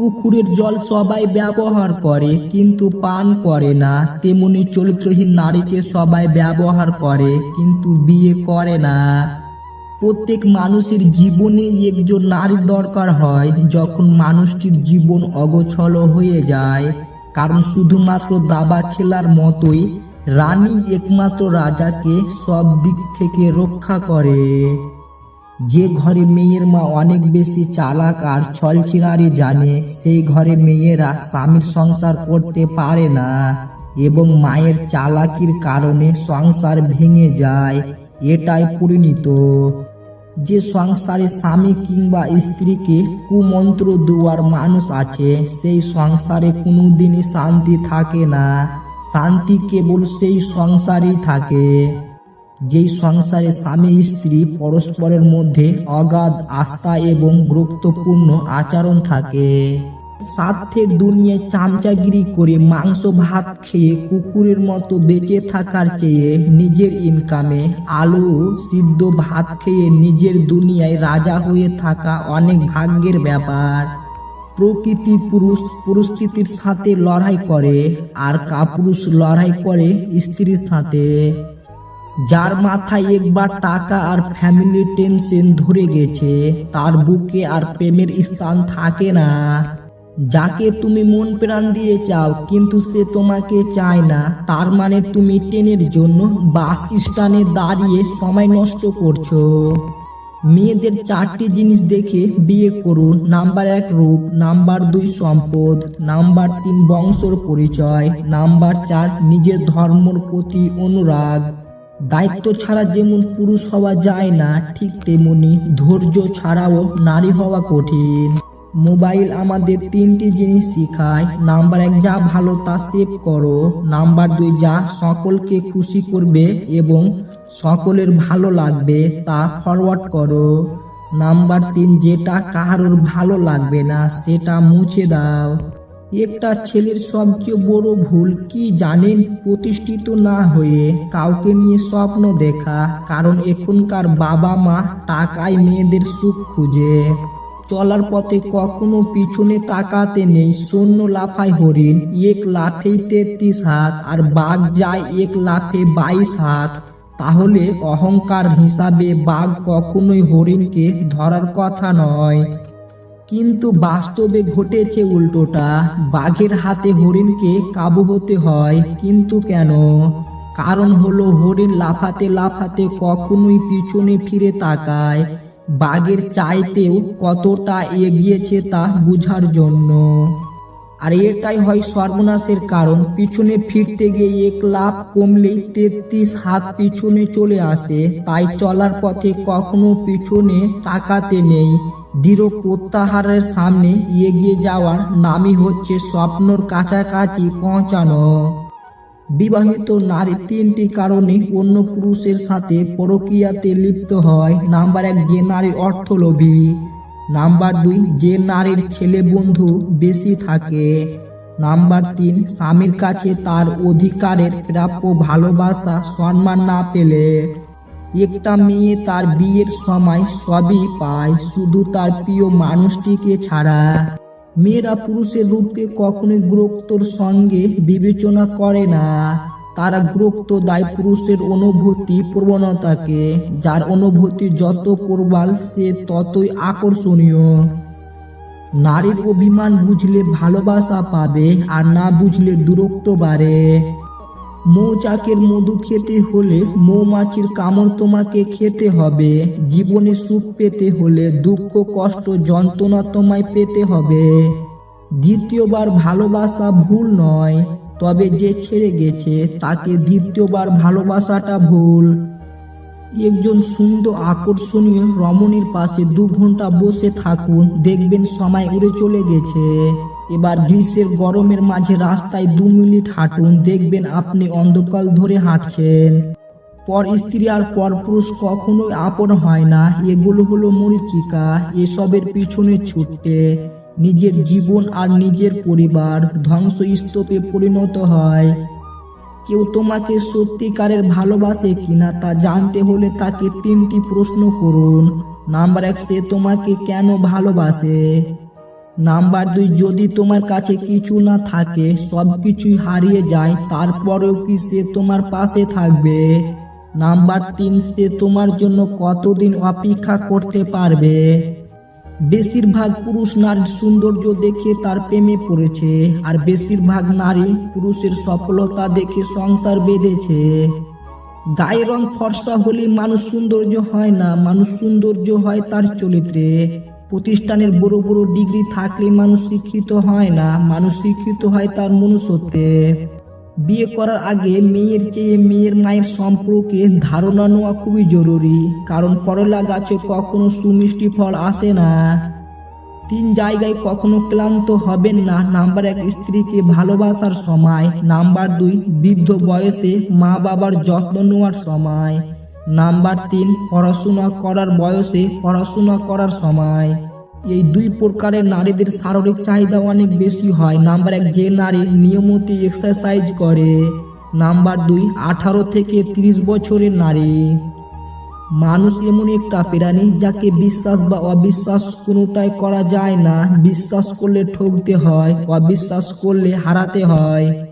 পুকুরের জল সবাই ব্যবহার করে, কিন্তু পান করে না। তেমনি চরিত্রহীন নারীকে সবাই ব্যবহার করে, কিন্তু বিয়ে করে না। প্রত্যেক মানুষের জীবনে একজন নারীর দরকার হয়। যখন মানুষটির জীবন অগোছল হয়ে যায়, কারণ শুধুমাত্র দাবা খেলার মতোই রানী একমাত্র রাজাকে সব দিক থেকে রক্ষা করে। যে ঘরে মেয়ের মা অনেক বেশি চালাক আর ছলচিনারি জানে, সেই ঘরে মেয়েরা স্বামীর সংসার করতে পারে না এবং মায়ের চালাকির কারণে সংসার ভেঙে যায়, এটাই পরিণত। যে সংসারে স্বামী কিংবা স্ত্রীকে কুমন্ত্র দেওয়ার মানুষ আছে, সেই সংসারে কোনোদিনই শান্তি থাকে না। শান্তি কেবল সেই সংসারেই থাকে। যেই সংসারে স্বামী, স্ত্রী পরস্পরের মধ্যে অগাধ আস্থা এবং গুরুত্বপূর্ণ আচরণ থাকে। স্বার্থের দুনিয়ায় চামচাগিরি করে মাংস, ভাত খেয়ে কুকুরের মতো বেঁচে থাকার চেয়ে নিজের ইনকামে আলু, সিদ্ধ ভাত খেয়ে নিজের দুনিয়ায় রাজা হয়ে থাকা অনেক ভাগ্যের ব্যাপার। প্রকৃতি পুরুষ পরিস্থিতির সাথে লড়াই করে আর কাপুরুষ লড়াই করে স্ত্রীর সাথে। যার মাথায় একবার টাকা আর ফ্যামিলি টেনশন ধরে গেছে, তার বুকে আর প্রেমের স্থান থাকে না। যাকে তুমি মন প্রাণ দিয়ে চাও, কিন্তু সে তোমাকে চায় না। তার মানে তুমি ট্রেনের জন্য বাস স্ট্যান্ডে দাঁড়িয়ে সময় নষ্ট করছ। মেয়েদের চারটি জিনিস দেখে বিয়ে করুন। নাম্বার এক রূপ, নাম্বার দুই সম্পদ, নাম্বার তিন বংশর পরিচয়, নাম্বার চার নিজের ধর্মর প্রতি অনুরাগ। দায়িত্ব ছাড়া যেমন পুরুষ হওয়া যায় না, ঠিক তেমনি ধৈর্য ছাড়াও নারী হওয়া কঠিন। মোবাইল আমাদের তিনটি জিনিস শেখায়। নাম্বার এক, যা ভালো তা সেভ করো। নাম্বার দুই, যা সকলকে খুশি করবে এবং সকলের ভালো লাগবে, তা ফরওয়ার্ড করো। নাম্বার তিন, যেটা কারোর ভালো লাগবে না, সেটা মুছে দাও। একটা ছেলের সবচেয়ে বড় ভুল কি জানেন? প্রতিষ্ঠিত না হয়ে কাউকে নিয়ে স্বপ্ন দেখা, কারণ এখনকার বাবা মা টাকায় মেয়েদের সুখ খুঁজে। চলার পথে কখনো পিছনে তাকাতে নেই। শূন্য লাফায় হরিণ, এক লাফেই তেত্রিশ হাত, আর বাঘ যায় এক লাফে বাইশ হাত। তাহলে অহংকার হিসাবে বাঘ কখনোই হরিণকে ধরার কথা নয়। কিন্তু বাস্তবে ঘটেছে উল্টোটা। বাঘের হাতে হরিণকে কাবু হতে হয়, কিন্তু কেন? কারণ হলো হরিণ লাফাতে লাফাতে কখনোই পিছনে ফিরে তাকায়। বাঘের চাইতেও কতটা এগিয়েছে তা বুঝার জন্য। আর এটাই হয় সর্বনাশের কারণ। পিছনে ফিরতে গিয়ে এক লাভ কমলেই তেত্রিশ হাত পিছনে চলে আসে। তাই চলার পথে কখনো পিছনে তাকাতে নেই। দৃঢ় প্রত্যাহারের সামনে এগিয়ে যাওয়ার নামই হচ্ছে স্বপ্নর কাছাকাছি পৌঁছানো। বিবাহিত নারী তিনটি কারণে অন্য পুরুষের সাথে পরকীয়াতে লিপ্ত হয়। নাম্বার এক, যে নারীর অর্থলোভী। নাম্বার দুই, যে নারীর ছেলে বন্ধু বেশি থাকে। নাম্বার তিন, স্বামীর কাছে তার অধিকারের প্রাপ্য ভালোবাসা, সম্মান না পেলে। একটা মেয়ে তার বিয়ের সময় সবই পায়, শুধু তার প্রিয় মানুষটিকে ছাড়া। মেয়েরা পুরুষের রূপকে কখনোই গুরুত্বর সঙ্গে বিবেচনা করে না। তারা গুরুত্ব দেয় পুরুষের অনুভূতি প্রবণতাকে, যার অনুভূতি যত প্রবল, সে ততই আকর্ষণীয়। নারীর অভিমান বুঝলে ভালোবাসা পাবে, আর না বুঝলে দূরত্ব বাড়ে। মৌচাকের মধু খেতে হলে মৌমাছির কামড় তোমাকে খেতে হবে। জীবনে সুখ পেতে হলে দুঃখ, কষ্ট, যন্ত্রণা তোমায় পেতে হবে। দ্বিতীয়বার ভালোবাসা ভুল নয়, তবে যে ছেড়ে গেছে, তাকে দ্বিতীয়বার ভালোবাসাটা ভুল। একজন সুন্দর আকর্ষণীয় রমণীর পাশে দু ঘণ্টা বসে থাকুন, দেখবেন সময় উড়ে চলে গেছে। এবার গ্রীষ্মের গরমের মাঝে রাস্তায় দু মিনিট হাঁটুন, দেখবেন আপনি অন্ধকাল ধরে হাঁটছেন। পর স্ত্রী আর পর পুরুষ কখনোই আপন হয় না, এগুলো হলো মরিচিকা, এসবের পিছনে ছুটতে নিজের জীবন আর নিজের পরিবার ধ্বংস স্তূপে পরিণত হয়। কেউ তোমাকে সত্যিকারের ভালোবাসে কিনা তা জানতে হলে তাকে তিনটি প্রশ্ন করুন। নাম্বার এক, সে তোমাকে কেন ভালোবাসে? নাম্বার দুই, যদি তোমার কাছে কিছু না থাকে, সব কিছুই হারিয়ে যায়, তারপরেও কি সে তোমার পাশে থাকবে? নাম্বার তিন, সে তোমার জন্য কতদিন অপেক্ষা করতে পারবে? বেশিরভাগ পুরুষ নারীর সৌন্দর্য দেখে তার প্রেমে পড়েছে, আর বেশিরভাগ নারী পুরুষের সফলতা দেখে সংসার বেঁধেছে। গায়ের রং ফর্সা হলে মানুষ সৌন্দর্য হয় না, মানুষ সৌন্দর্য হয় তার চরিত্রে। প্রতিষ্ঠানের বড় বড় ডিগ্রি থাকলে মানুষ শিক্ষিত হয় না, মানুষ শিক্ষিত হয় তার মনুষ্যত্বে। বিয়ে করার আগে মেয়ের চেয়ে মেয়ের মায়ের সম্পর্কে ধারণা নেওয়া খুবই জরুরি, কারণ করলা গাছে কখনো সুমিষ্টি ফল আসে না। তিন জায়গায় কখনো ক্লান্ত হবেন না। নাম্বার এক, স্ত্রীকে ভালোবাসার সময়। নাম্বার দুই, বৃদ্ধ বয়সে মা বাবার যত্ন নেওয়ার সময়। নাম্বার তিন, পড়াশোনা করার বয়সে পড়াশোনা করার সময়। এই দুই প্রকারের নারীদের শারীরিক চাহিদা অনেক বেশি হয়। নাম্বার এক, যে নারী নিয়মিত এক্সারসাইজ করে। নাম্বার দুই, আঠারো থেকে তিরিশ বছরের নারী। মানুষ এমন একটা প্রাণী যাকে বিশ্বাস বা অবিশ্বাস কোনোটাই করা যায় না। বিশ্বাস করলে ঠকতে হয়, অবিশ্বাস করলে হারাতে হয়।